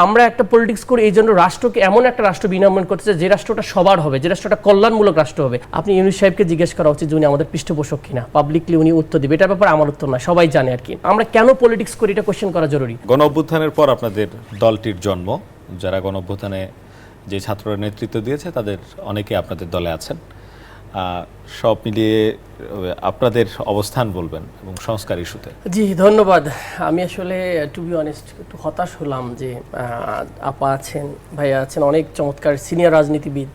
আমরা একটা পলিটিক্স করি, এই জন্য রাষ্ট্রকে এমন একটা রাষ্ট্র বিনির্মাণ করতে যে রাষ্ট্রটা সবার হবে, যে রাষ্ট্রটা কল্যাণমূলক রাষ্ট্র হবে। আপনি ইউনুস সাহেবকে জিজ্ঞেস করা উচিত উনি আমাদের পৃষ্ঠপোষক কিনা। পাবলিকলি উনি উত্তর দিবে। এটার ব্যাপারে আমার উত্তর না, সবাই জানে আর কি। আমরা কেন পলিটিক্স করি এটা কোশ্চেন করা জরুরি। গণ অভ্যুত্থানের পর আপনাদের দলটির জন্ম, যারা গণ অভ্যুত্থানে যে ছাত্ররা নেতৃত্ব দিয়েছে, তাদের অনেকে আপনাদের দলে আছেন। সব মিলিয়ে আপনাদের অবস্থান বলবেন এবং সংস্কার ইস্যুতে। জি, ধন্যবাদ। আমি আসলে টু বি অনেস্ট একটু হতাশ হলাম যে আপা আছেন, ভাইয়া আছেন, অনেক চমৎকার সিনিয়র রাজনীতিবিদ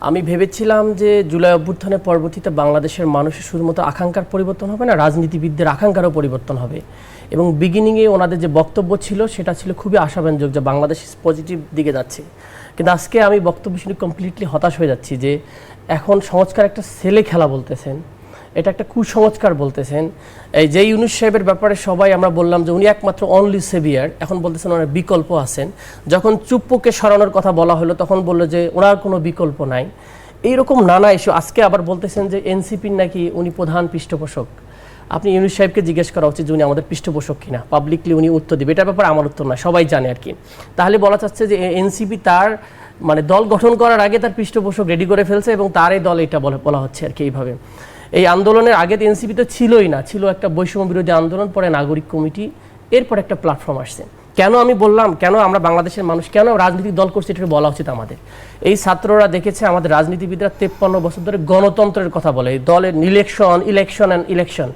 আমি ভেবেছিলাম যে জুলাই অভ্যুত্থানের পরবর্তীতে বাংলাদেশের মানুষের শুধুমাত্র আকাঙ্ক্ষার পরিবর্তন হবে না, রাজনীতিবিদদের আকাঙ্ক্ষারও পরিবর্তন হবে। এবং বিগিনিংয়ে ওনাদের যে বক্তব্য ছিল, সেটা ছিল খুবই আশাব্যঞ্জক যে বাংলাদেশ পজিটিভ দিকে যাচ্ছে। কিন্তু আজকে আমি বক্তব্য শুনে কমপ্লিটলি হতাশ হয়ে যাচ্ছি যে এখন সংস্কার একটা ছেলে খেলা বলতেছেন। এটা একটা কুসংস্কার বলতেছেন। এই যে ইউনুস সাহেবের ব্যাপারে সবাই আমরা বললাম যে উনি একমাত্র অনলি সেভিয়ার এখন বলতেছেন ওনার বিকল্প আছেন। যখন চুপ্পুকে সরানোর কথা বলা হলো, তখন বলল যে ওনার কোনো বিকল্প নাই। এইরকম নানা ইস্যু আজকে আবার বলতেছেন যে এনসিপির নাকি উনি প্রধান পৃষ্ঠপোষক। আপনি ইউনুস সাহেবকে জিজ্ঞেস করা উচিত যে উনি আমাদের পৃষ্ঠপোষক কিনা। পাবলিকলি উনি উত্তর দিবে। এটার ব্যাপারে আমার উত্তর না সবাই জানে আর কি তাহলে বলা চাচ্ছে যে এনসিপি তার মানে দল গঠন করার আগে তার পৃষ্ঠপোষক রেডি করে ফেলছে এবং তার এই দল এটা বলা হচ্ছে আর কি এইভাবে। এই আন্দোলনের আগে তো এনসিপি তো ছিলই না, ছিল একটা বৈষম্য বিরোধী আন্দোলন, পরে নাগরিক কমিটি, এরপর একটা প্ল্যাটফর্ম আসছে। কেন আমি বললাম, কেন আমরা বাংলাদেশের মানুষ, কেন রাজনৈতিক দল করছে এটা বলা উচিত আমাদের? এই ছাত্ররা দেখেছে আমাদের রাজনীতিবিদরা তেপ্পান্ন বছর ধরে গণতন্ত্রের কথা বলে দলের ইলেকশন ইলেকশন অ্যান্ড ইলেকশন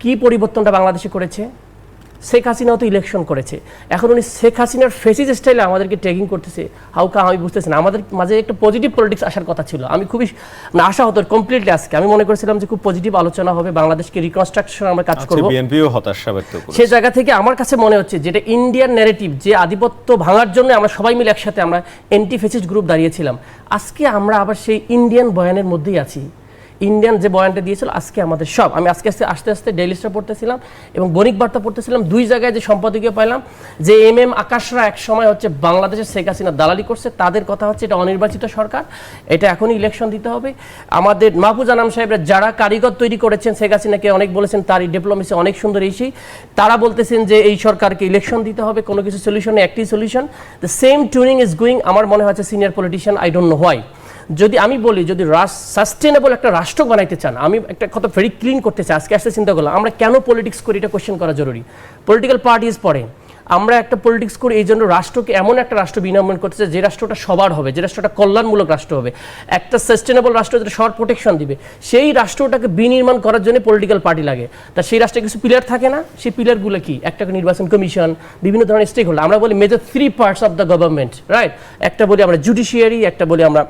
কি পরিবর্তনটা বাংলাদেশে করেছে? শেখ হাসিনাও তো ইলেকশন করেছে। এখন উনি শেখ হাসিনার ফেসিস স্টাইলে আমাদেরকে ট্রেকিং করতেছে। হাউকা আমি বুঝতেছি না। আমাদের মাঝে একটা পজিটিভ পলিটিক্স আসার কথা ছিল। আমি খুবই মানে আশা হতো কমপ্লিটলি আজকে। আমি মনে করেছিলাম যে খুব পজিটিভ আলোচনা হবে বাংলাদেশকে রিকনস্ট্রাকশন আমরা কাজ আজকে করব। বিএনপিও হতাশা ব্যক্ত করেছে। সে জায়গা থেকে আমার কাছে মনে হচ্ছে যেটা ইন্ডিয়ান ন্যারেটিভ যে আধিপত্য ভাঙার জন্য আমরা সবাই মিলে একসাথে আমরা এন্টি ফেসিস্ট গ্রুপ দাঁড়িয়েছিলাম। আজকে আমরা আবার সেই ইন্ডিয়ান বয়ানের মধ্যেই আছি। ইন্ডিয়ান যে বয়ানটা দিয়েছিল, আজকে আমাদের সব। আমি আজকে আস্তে আস্তে আস্তে ডেইলি স্টার পড়তেছিলাম এবং বণিক বার্তা পড়তেছিলাম, দুই জায়গায় যে সম্পাদকীয় পাইলাম, যে এম এম আকাশরা এক সময় হচ্ছে বাংলাদেশের শেখ হাসিনা দালালি করছে, তাদের কথা হচ্ছে এটা অনির্বাচিত সরকার, এটা এখনই ইলেকশন দিতে হবে। আমাদের মাহফুজ আনাম সাহেবরা যারা কারিগর তৈরি করেছেন, শেখ হাসিনাকে অনেক বলেছেন, তার এই ডিপ্লোমেসি অনেক সুন্দর, এই সেই। তারা বলতেছেন যে এই সরকারকে ইলেকশন দিতে হবে, কোনো কিছু সলিউশন একটি solution the same tuning is going আমার মনে হচ্ছে senior politician I don't know why যদি আমি বলি, যদি সাস্টেনেবল একটা রাষ্ট্র বানাইতে চান, আমি একটা কথা ভেরি ক্লিন করতে চাই, আজকে আসতে চিন্তা করলাম, আমরা কেন পলিটিক্স করি, এটা কোশ্চেন করা জরুরি। পলিটিক্যাল পার্টিজ পড়ে আমরা একটা পলিটিক্স করি, এই জন্য রাষ্ট্রকে এমন একটা রাষ্ট্র বিনির্মাণ করতে চাই, যে রাষ্ট্রটা সবার হবে, যে রাষ্ট্রটা কল্যাণমূলক রাষ্ট্র হবে। একটা সাস্টেনেবল রাষ্ট্র যেটা সবার প্রোটেকশন দিবে, সেই রাষ্ট্রটাকে বিনির্মাণ করার জন্য পলিটিক্যাল পার্টি লাগে। তা সেই রাষ্ট্রে কিছু পিলার থাকে না? সেই পিলারগুলো কি? একটা নির্বাচন কমিশন বিভিন্ন ধরনের স্টেক হোল্ডার আমরা বলি major three parts of the government right একটা বলি আমরা জুডিশিয়ারি একটা বলি আমরা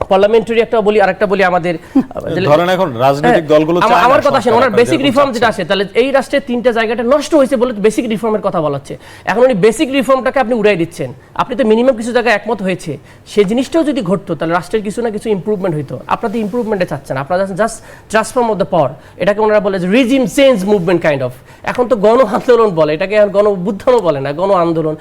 পার্লামেন্টারি একটা বলি আর একটা বলি আমাদের ধরেন এখন রাজনৈতিক হ্যাঁ, দলগুলো আমার- চায় আমার কথা শুনুন ওনার বেসিক রিফর্ম যেটা আছে তাহলে এই রাষ্ট্রের তিনটা জায়গাটা নষ্ট হয়েছে বলে বেসিক রিফর্মের কথা বলা হচ্ছে। এখন উনি বেসিক রিফর্মটাকে আপনি উড়াই দিচ্ছেন। আপনি তো মিনিমাম কিছু জায়গায় একমত হয়েছে। সেই জিনিসটাও যদি ঘটতো তাহলে রাষ্ট্রের কিছু না কিছু ইম্প্রুভমেন্ট হইতো। আপনারা তো ইম্প্রুভমেন্টে চাচ্ছেন আপনারা just transform of the power এটাকে ওনারা বলে regime change movement kind of এখন তো গণ আন্দোলন বলে এটাকে গণ অভ্যুত্থানও বলে না গণ আন্দোলন।